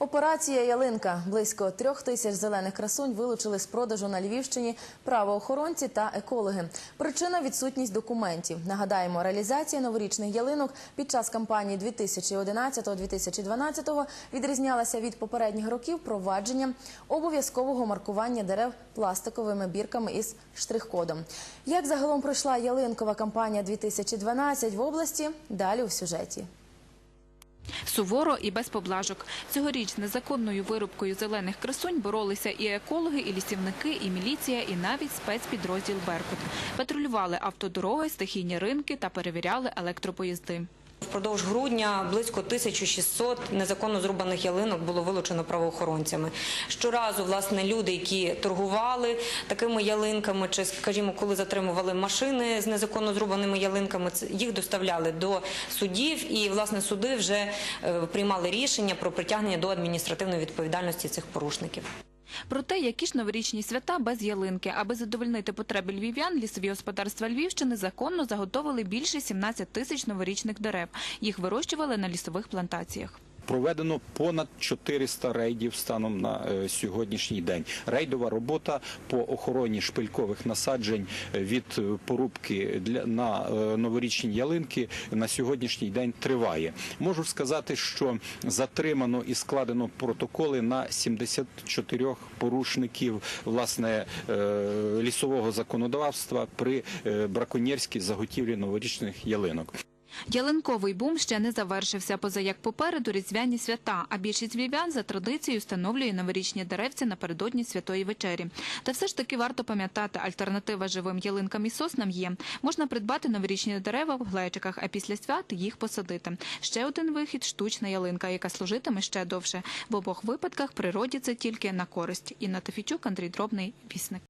Операція Ялинка близько трьох тисяч зелених красунь вилучили з продажу на Львівщині правоохоронці та екологи. Причина відсутність документів. Нагадаємо, реалізація новорічних ялинок під час кампанії 2011-2012 відрізнялася від попередніх років провадженням обов'язкового маркування дерев пластиковими бірками із штрих-кодом. Як загалом пройшла ялинкова кампанія 2012 в області? Далі у сюжеті. Суворо і без поблажок. Цьогоріч з незаконною вирубкою зелених красунь боролися і екологи, і лісівники, і міліція, і навіть спецпідрозділ «Беркут». Патрулювали автодороги, стихійні ринки та перевіряли електропоїзди. Впродовж грудня близько 1600 незаконно зрубаних ялинок було вилучено правоохоронцями. Щоразу, власне, люди, які торгували такими ялинками, чи, скажімо, коли затримували машини з незаконно зрубаними ялинками, їх доставляли до судів, і власне суди вже е, приймали рішення про притягнення до адміністративної відповідальності цих порушників. Про те, які ж новорічні свята без ялинки. Аби задовольнити потреби львів'ян, лісові господарства Львівщини законно заготовили більше 17 тисяч новорічних дерев. Їх вирощували на лісових плантаціях. Проведено понад 400 рейдів станом на е, сьогоднішній день. Рейдова робота по охороні шпилькових насаджень е, від е, порубки для на новорічні ялинки на сьогоднішній день триває. Можу сказати, що затримано і складено протоколи на 74 порушників власне лісового законодавства при браконьєрській заготівлі новорічних ялинок. Ялинковий бум ще не завершився, поза як попереду різдвяні свята, а більшість львів'ян за традицією встановлює новорічні деревці напередодні святої вечері. Та все ж таки варто пам'ятати, альтернатива живим ялинкам і соснам є. Можна придбати новорічні дерева в глечиках, а після свят їх посадити. Ще один вихід – штучна ялинка, яка служитиме ще довше. В обох випадках природі це тільки на користь. Інна Тафічук, Андрій Дробний, Вісник.